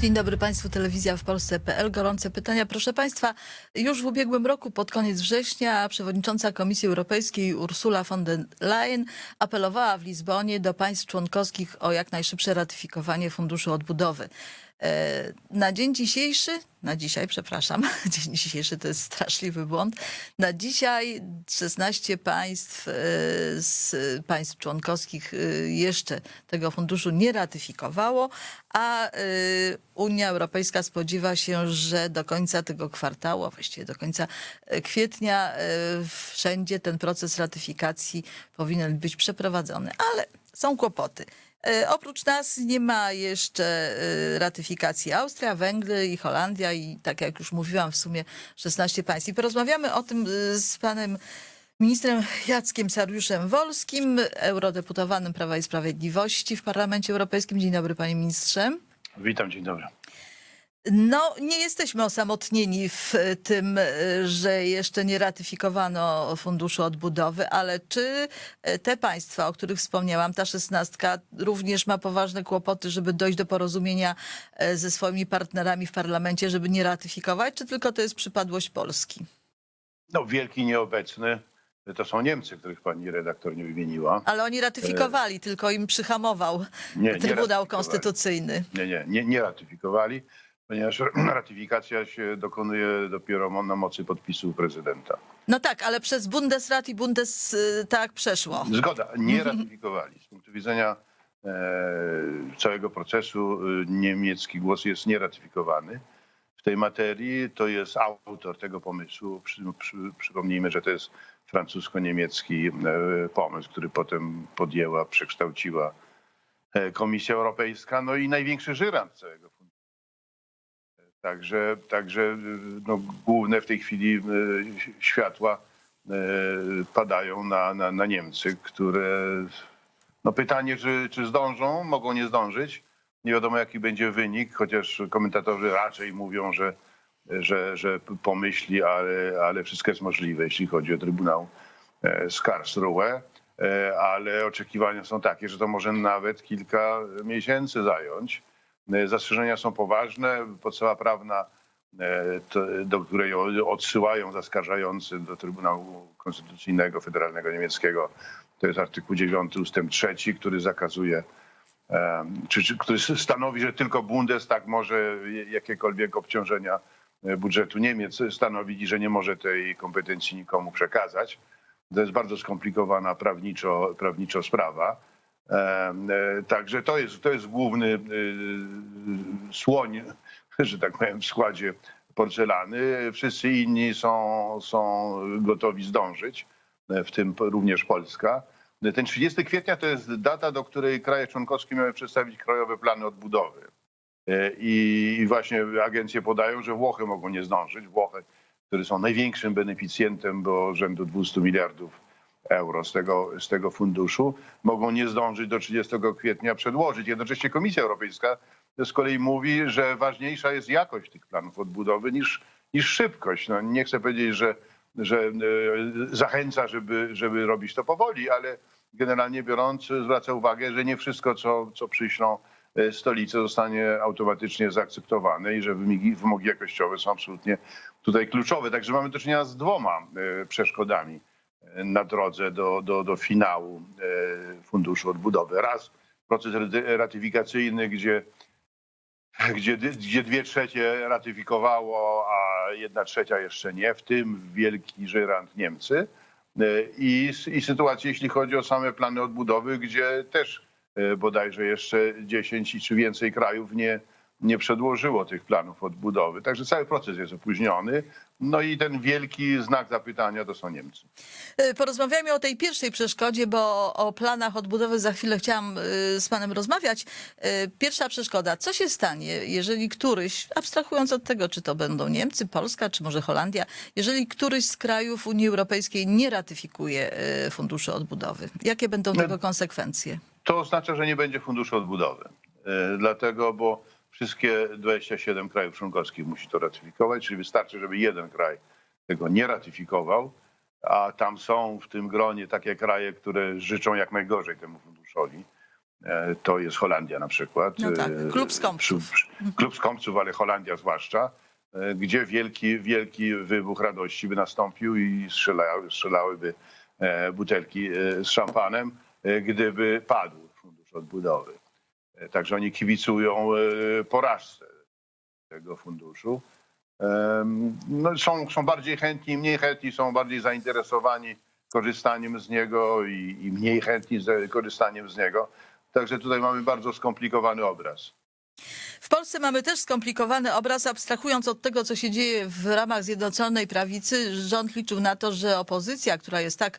Dzień dobry Państwu, telewizja w Polsce.pl. Gorące pytania. Proszę Państwa, już w ubiegłym roku, pod koniec września, przewodnicząca Komisji Europejskiej Ursula von der Leyen apelowała w Lizbonie do państw członkowskich o jak najszybsze ratyfikowanie Funduszu Odbudowy. E, Na dzień dzisiejszy, na dzisiaj, przepraszam, dzień dzisiejszy to jest straszliwy błąd. Na dzisiaj 16 państw e, z państw członkowskich e, jeszcze tego funduszu nie ratyfikowało, a Unia Europejska spodziewa się, że do końca tego kwartału, a właściwie do końca kwietnia wszędzie ten proces ratyfikacji powinien być przeprowadzony, ale są kłopoty. E, Oprócz nas nie ma jeszcze e, ratyfikacji Austria, Węgry i Holandia i tak jak już mówiłam w sumie 16 państw. I porozmawiamy o tym e, z panem ministrem Jackiem Sariuszem Wolskim, eurodeputowanym Prawa i Sprawiedliwości w Parlamencie Europejskim. Dzień dobry panie ministrze. Witam, dzień dobry. No, nie jesteśmy osamotnieni w tym, e, że jeszcze nie ratyfikowano Funduszu Odbudowy, ale czy e, te państwa, o których wspomniałam, ta szesnastka, również ma poważne kłopoty, żeby dojść do porozumienia e, ze swoimi partnerami w parlamencie, żeby nie ratyfikować, czy tylko to jest przypadłość Polski? No, wielki nieobecny to są Niemcy, których pani redaktor nie wymieniła. Ale oni ratyfikowali, tylko im przyhamował Nie, nie Trybunał ratyfikowali. Konstytucyjny. Nie, nie, nie, nie ratyfikowali, ponieważ ratyfikacja się dokonuje dopiero na mocy podpisu prezydenta. No tak, ale przez Bundesrat i Bundestag przeszło. Zgoda, nie ratyfikowali. Z punktu widzenia e, całego procesu e, niemiecki głos jest nieratyfikowany. W tej materii to jest autor tego pomysłu. Przy, przy, przypomnijmy, że to jest francusko-niemiecki e, pomysł, który potem podjęła, przekształciła e, Komisja Europejska, no i największy żyrant całego. Także, także no, główne w tej chwili e, światła e, padają na, na, na Niemcy, które no pytanie, czy, czy zdążą, mogą nie zdążyć. Nie wiadomo, jaki będzie wynik, chociaż komentatorzy raczej mówią, że, że, że pomyśli, ale, ale wszystko jest możliwe, jeśli chodzi o Trybunał e, z Karlsruhe. Ale oczekiwania są takie, że to może nawet kilka miesięcy zająć. E, Zastrzeżenia są poważne. Podstawa prawna, e, do której odsyłają zaskarżający do Trybunału Konstytucyjnego Federalnego Niemieckiego, to jest artykuł 9 ustęp 3, który zakazuje, em, czy, czy który stanowi, że tylko Bundestag może jakiekolwiek obciążenia e, budżetu Niemiec stanowić i że nie może tej kompetencji nikomu przekazać. To jest bardzo skomplikowana prawniczo, prawniczo sprawa. E, Także to jest, to jest główny y, słoń, że tak powiem, w składzie porcelany. Wszyscy inni są, są gotowi zdążyć, e, w tym również Polska. Ten 30 kwietnia to jest data, do której kraje członkowskie miały przedstawić krajowe plany odbudowy. E, I właśnie agencje podają, że Włochy mogą nie zdążyć. Włochy, które są największym beneficjentem, bo rzędu 200 miliardów euro z tego, z tego funduszu, mogą nie zdążyć do 30 kwietnia przedłożyć. Jednocześnie Komisja Europejska z kolei mówi, że ważniejsza jest jakość tych planów odbudowy niż, niż szybkość. No, nie chcę powiedzieć, że, że e, zachęca, żeby, żeby robić to powoli, ale generalnie biorąc zwraca uwagę, że nie wszystko, co, co przyślą e, stolice zostanie automatycznie zaakceptowane i że wymogi, wymogi jakościowe są absolutnie tutaj kluczowe. Także mamy do czynienia z dwoma e, przeszkodami na drodze do, do, do finału e, Funduszu Odbudowy. Raz proces raty- ratyfikacyjny, gdzie, gdzie, gdzie dwie trzecie ratyfikowało, a jedna trzecia jeszcze nie, w tym wielki żyrant Niemcy. E, I, I sytuację, jeśli chodzi o same plany odbudowy, gdzie też e, bodajże jeszcze 10 czy więcej krajów nie, nie przedłożyło tych planów odbudowy. Także cały proces jest opóźniony. No i ten wielki znak zapytania to są Niemcy. E, Porozmawiajmy o tej pierwszej przeszkodzie, bo o planach odbudowy za chwilę chciałam e, z panem rozmawiać. E, Pierwsza przeszkoda. Co się stanie, jeżeli któryś, abstrahując od tego, czy to będą Niemcy, Polska, czy może Holandia, jeżeli któryś z krajów Unii Europejskiej nie ratyfikuje Funduszu Odbudowy? Jakie będą tego konsekwencje? To oznacza, że nie będzie funduszu odbudowy. Dlatego, bo wszystkie 27 krajów członkowskich musi to ratyfikować, czyli wystarczy, żeby jeden kraj tego nie ratyfikował, a tam są w tym gronie takie kraje, które życzą jak najgorzej temu funduszowi. E, To jest Holandia na przykład. No tak, E, klub skąpców. Klub skąpców, ale Holandia zwłaszcza, e, gdzie wielki, wielki wybuch radości by nastąpił i strzelały, strzelałyby butelki z szampanem, gdyby padł fundusz odbudowy. Także oni kibicują e, porażce tego funduszu. No, są, są bardziej chętni, mniej chętni, są bardziej zainteresowani korzystaniem z niego i, i mniej chętni z korzystaniem z niego. Także tutaj mamy bardzo skomplikowany obraz. W Polsce mamy też skomplikowany obraz, abstrahując od tego, co się dzieje w ramach Zjednoczonej Prawicy. Rząd liczył na to, że opozycja, która jest tak,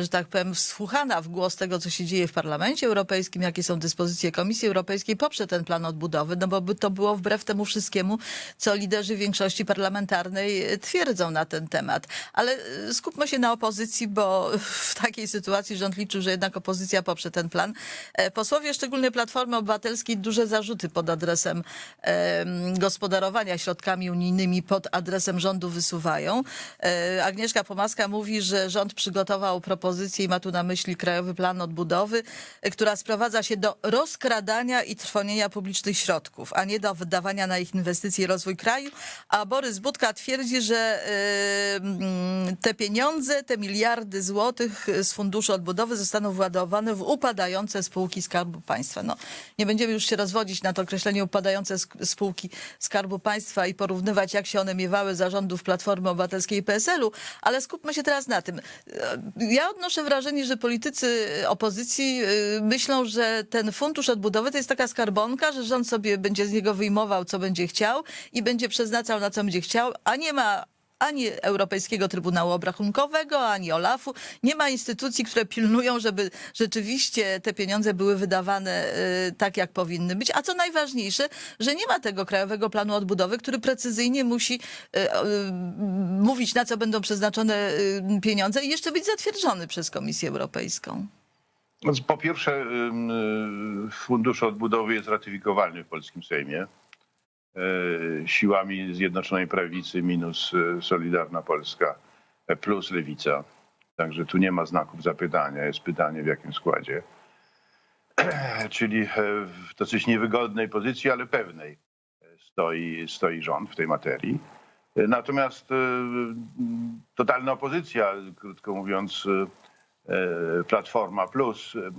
że tak powiem, wsłuchana w głos tego, co się dzieje w Parlamencie Europejskim, jakie są dyspozycje Komisji Europejskiej, poprze ten plan odbudowy, no bo by to było wbrew temu wszystkiemu, co liderzy większości parlamentarnej e, twierdzą na ten temat. Ale e, skupmy się na opozycji, bo w takiej sytuacji rząd liczył, że jednak opozycja poprze ten plan. E, Posłowie, szczególnie Platformy Obywatelskiej, duże zarzuty pod adresem em, gospodarowania środkami unijnymi, pod adresem rządu wysuwają. E, Agnieszka Pomaska mówi, że rząd przygotował propozycję i ma tu na myśli Krajowy Plan Odbudowy, e, która sprowadza się do rozkradania i trwonienia publicznych środków, a nie do wydawania na ich inwestycje i rozwój kraju. A Borys Budka twierdzi, że e, mm, te pieniądze, te miliardy złotych z Funduszu Odbudowy zostaną władowane w upadające spółki Skarbu Państwa. No, nie będziemy już się rozwodzić nad określeniem upadające sk- spółki Skarbu Państwa i porównywać, jak się one miewały zarządów Platformy Obywatelskiej i PSL-u, ale skupmy się teraz na tym. Ja odnoszę wrażenie, że politycy opozycji e, myślą, że ten Fundusz Odbudowy to jest taka skarbonka, że rząd sobie będzie z niego wyjmował, co będzie chciał i będzie przeznaczał na co będzie chciał, a nie ma ani Europejskiego Trybunału Obrachunkowego, ani OLAF-u. Nie ma instytucji, które pilnują, żeby rzeczywiście te pieniądze były wydawane y, tak, jak powinny być. A co najważniejsze, że nie ma tego Krajowego Planu Odbudowy, który precyzyjnie musi y, y, mówić, na co będą przeznaczone pieniądze i jeszcze być zatwierdzony przez Komisję Europejską. Po pierwsze, Fundusz Odbudowy jest ratyfikowalny w polskim Sejmie siłami Zjednoczonej Prawicy minus e, Solidarna Polska e, plus Lewica. Także tu nie ma znaków zapytania, jest pytanie w jakim składzie. Czyli e, w dosyć niewygodnej pozycji, ale pewnej e, stoi, stoi rząd w tej materii. E, Natomiast e, totalna opozycja, krótko mówiąc, e, e, Platforma Plus e,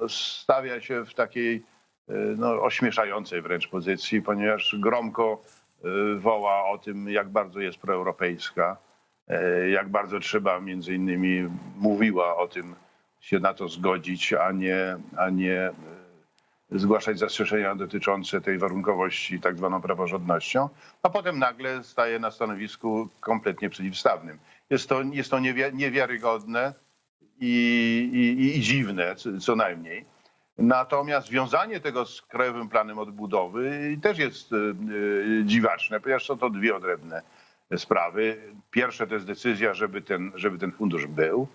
no, stawia się w takiej e, no, ośmieszającej wręcz pozycji, ponieważ gromko e, woła o tym, jak bardzo jest proeuropejska, e, jak bardzo trzeba między innymi mówiła o tym się na to zgodzić, a nie, a nie zgłaszać zastrzeżenia dotyczące tej warunkowości tak zwaną praworządnością, a potem nagle staje na stanowisku kompletnie przeciwstawnym. Jest to, jest to niewi- niewiarygodne i, i, i dziwne co najmniej. Natomiast wiązanie tego z Krajowym Planem Odbudowy też jest e, e, dziwaczne, ponieważ są to dwie odrębne sprawy. Pierwsze to jest decyzja, żeby ten, żeby ten fundusz był,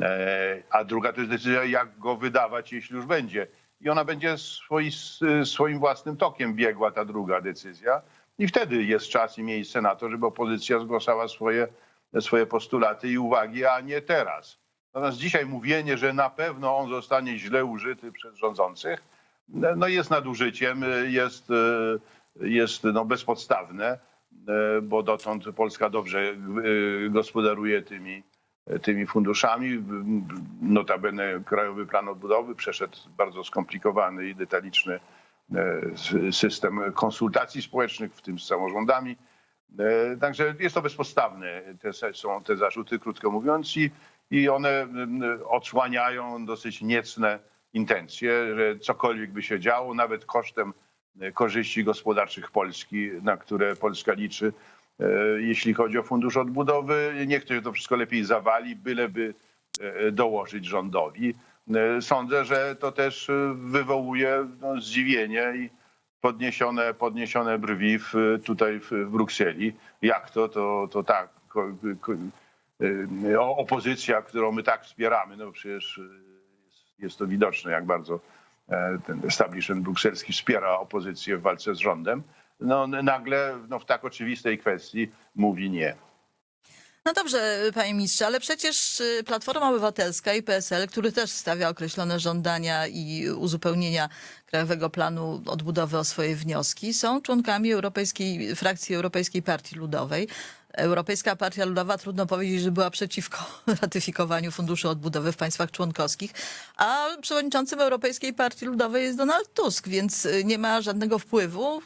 e, a druga to jest decyzja, jak go wydawać, jeśli już będzie. I ona będzie swoi, swoim własnym tokiem biegła, ta druga decyzja. I wtedy jest czas i miejsce na to, żeby opozycja zgłaszała swoje, swoje postulaty i uwagi, a nie teraz. Natomiast dzisiaj mówienie, że na pewno on zostanie źle użyty przez rządzących, no jest nadużyciem, jest, jest no bezpodstawne, bo dotąd Polska dobrze y, gospodaruje tymi, tymi funduszami. Notabene Krajowy Plan Odbudowy przeszedł bardzo skomplikowany i detaliczny e, system konsultacji społecznych, w tym z samorządami. E, Także jest to bezpodstawne, te są te zarzuty, krótko mówiąc, i, i one mm, odsłaniają dosyć niecne intencje, że cokolwiek by się działo, nawet kosztem e, korzyści gospodarczych Polski, na które Polska liczy, e, jeśli chodzi o fundusz odbudowy, niech to się to wszystko lepiej zawali, byleby e, dołożyć rządowi. Sądzę, że to też wywołuje no, zdziwienie i podniesione, podniesione brwi w, tutaj w, w Brukseli. Jak to? To, to tak. E, o- opozycja, którą my tak wspieramy, no przecież e, jest, to widoczne, jak bardzo e, ten establishment brukselski wspiera opozycję w walce z rządem. No nagle no, w tak oczywistej kwestii mówi nie. No dobrze, panie ministrze, ale przecież y, Platforma Obywatelska i PSL, który też stawia określone żądania i uzupełnienia Krajowego Planu Odbudowy o swoje wnioski, są członkami Europejskiej, frakcji Europejskiej Partii Ludowej. Europejska Partia Ludowa, trudno powiedzieć, że była przeciwko ratyfikowaniu Funduszu Odbudowy w państwach członkowskich, a przewodniczącym Europejskiej Partii Ludowej jest Donald Tusk, więc y, nie ma żadnego wpływu y,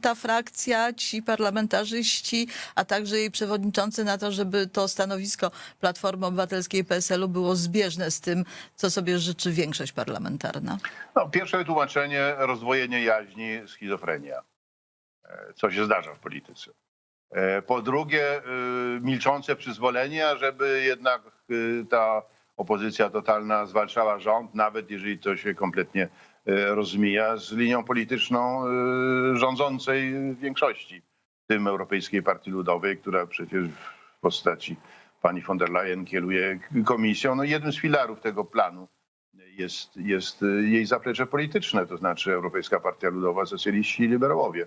ta frakcja, ci parlamentarzyści, a także jej przewodniczący na to, żeby to stanowisko Platformy Obywatelskiej PSL-u było zbieżne z tym, co sobie życzy większość parlamentarna. No, pierwsze wytłumaczenie, rozdwojenie jaźni, schizofrenia, e, co się zdarza w polityce. E, Po drugie, y, milczące przyzwolenie, żeby jednak y, ta opozycja totalna zwalczała rząd, nawet jeżeli to się kompletnie e, rozmija z linią polityczną rządzącej większości, w tym Europejskiej Partii Ludowej, która przecież w postaci pani von der Leyen kieruje komisją. No, jednym z filarów tego planu jest, jest jej zaplecze polityczne, to znaczy Europejska Partia Ludowa, socjaliści i liberałowie.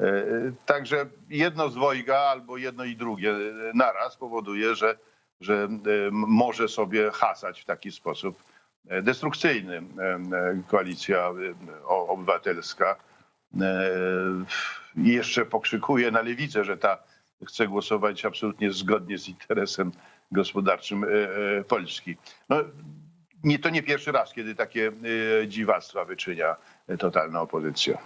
E, Także jedno z dwojga albo jedno i drugie e, naraz powoduje, że, że e, może sobie hasać w taki sposób e, destrukcyjny e, e, koalicja e, obywatelska. E, I jeszcze pokrzykuje na lewicę, że ta chce głosować absolutnie zgodnie z interesem gospodarczym e, e, Polski. No, nie, to nie pierwszy raz, kiedy takie e, dziwactwa wyczynia e, totalna opozycja.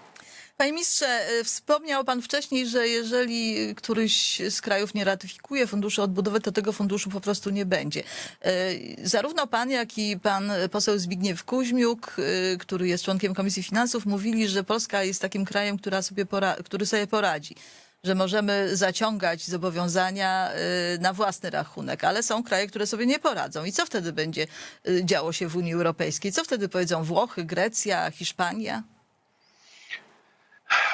Panie ministrze, y, wspomniał pan wcześniej, że jeżeli któryś z krajów nie ratyfikuje funduszu odbudowy, to tego funduszu po prostu nie będzie. Y, Zarówno pan, jak i pan poseł Zbigniew Kuźmiuk, y, który jest członkiem Komisji Finansów, mówili, że Polska jest takim krajem, która sobie który sobie poradzi. Że możemy zaciągać zobowiązania na własny rachunek, ale są kraje, które sobie nie poradzą. I co wtedy będzie działo się w Unii Europejskiej? Co wtedy powiedzą Włochy, Grecja, Hiszpania?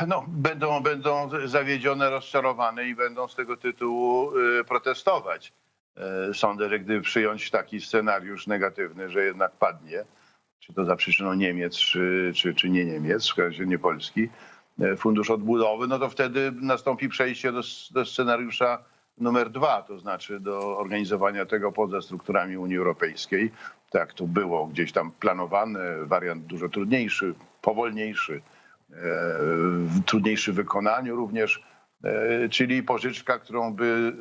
No, będą, będą zawiedzione, rozczarowane i będą z tego tytułu e, protestować. E, Sądzę, gdyby przyjąć taki scenariusz negatywny, że jednak padnie, czy to za przyczyną Niemiec, czy, czy, czy nie Niemiec, w razie nie Polski, e, fundusz odbudowy, no to wtedy nastąpi przejście do, do scenariusza numer dwa, to znaczy do organizowania tego poza strukturami Unii Europejskiej. Tak to było gdzieś tam planowane, wariant dużo trudniejszy, powolniejszy, trudniejszy w wykonaniu również, e, czyli pożyczka, którą by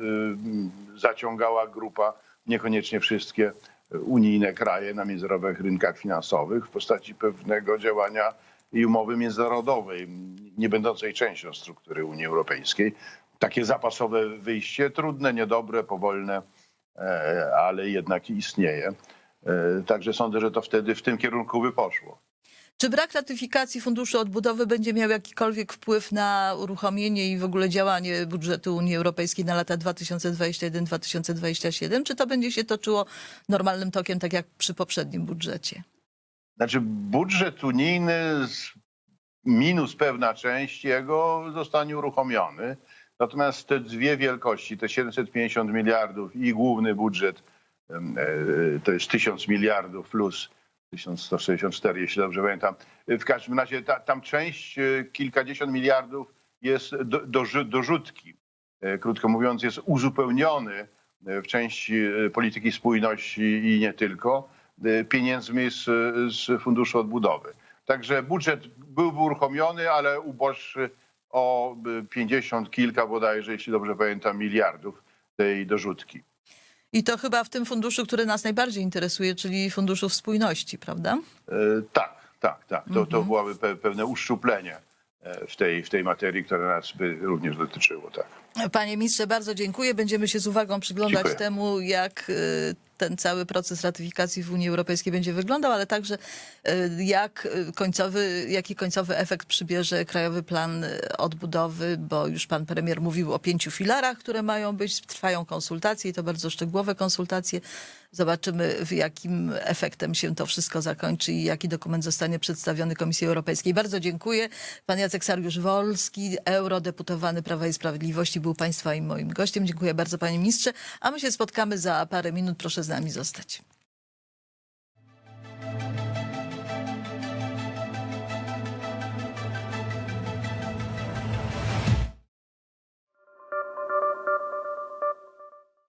e, zaciągała grupa, niekoniecznie wszystkie unijne kraje na międzynarodowych rynkach finansowych w postaci pewnego działania i umowy międzynarodowej, nie będącej częścią struktury Unii Europejskiej. Takie zapasowe wyjście, trudne, niedobre, powolne, e, ale jednak istnieje. Także sądzę, że to wtedy w tym kierunku by poszło. Czy brak ratyfikacji Funduszu Odbudowy będzie miał jakikolwiek wpływ na uruchomienie i w ogóle działanie budżetu Unii Europejskiej na lata 2021-2027? Czy to będzie się toczyło normalnym tokiem, tak jak przy poprzednim budżecie? Znaczy budżet unijny minus pewna część jego zostanie uruchomiony. Natomiast te dwie wielkości, te 750 miliardów i główny budżet e, to jest 1000 miliardów plus 1164, jeśli dobrze pamiętam. W każdym razie ta, tam część, e, kilkadziesiąt miliardów jest do, doży- dorzutki. E, Krótko mówiąc, jest uzupełniony w części polityki spójności i nie tylko pieniędzmi z, z Funduszu Odbudowy. Także budżet byłby uruchomiony, ale uboższy o e, 50 kilka bodajże, jeśli dobrze pamiętam, miliardów tej dorzutki. I to chyba w tym funduszu, który nas najbardziej interesuje, czyli Funduszu Spójności, prawda? E, Tak, tak, tak. To, to byłoby pe, pewne uszczuplenie e, w tej, w tej materii, które nas by również dotyczyło. Tak. Panie ministrze, bardzo dziękuję. Będziemy się z uwagą przyglądać Dziękuję. temu, jak y, ten cały proces ratyfikacji w Unii Europejskiej będzie wyglądał, ale także y, jak y, końcowy, jaki końcowy efekt przybierze Krajowy Plan y, Odbudowy, bo już pan premier mówił o pięciu filarach, które mają być. Trwają konsultacje i to bardzo szczegółowe konsultacje. Zobaczymy, w jakim efektem się to wszystko zakończy i jaki dokument zostanie przedstawiony Komisji Europejskiej. Bardzo dziękuję. Pan Jacek Sariusz-Wolski, eurodeputowany Prawa i Sprawiedliwości, był Państwa i moim gościem. Dziękuję bardzo, panie ministrze. A my się spotkamy za parę minut. Proszę z nami zostać.